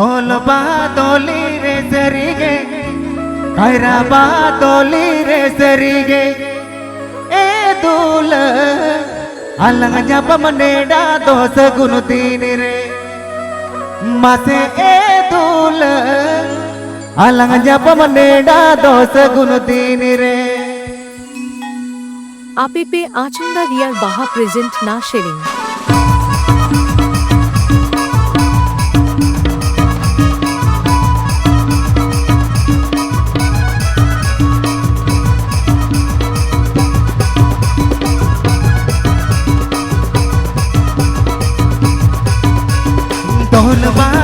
দোল বাদলি রে জরিগে কায়রা বাদলি রে জরিগে এ দোল আলং জপম নেডা দোস গুণ দিন রে। মাসে এ দোল আলং জপম নেডা দোস গুণ দিন রে। আপিপে আচন্দা রিয়াল বাহা প্রেজেন্ট না Tshering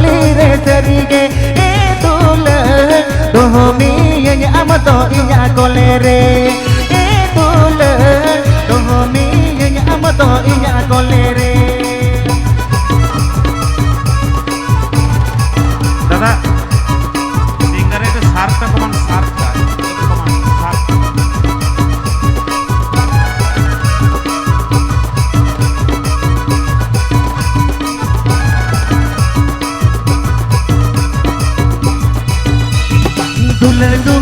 lir serige etul domi yang amato iya koler Hallelujah.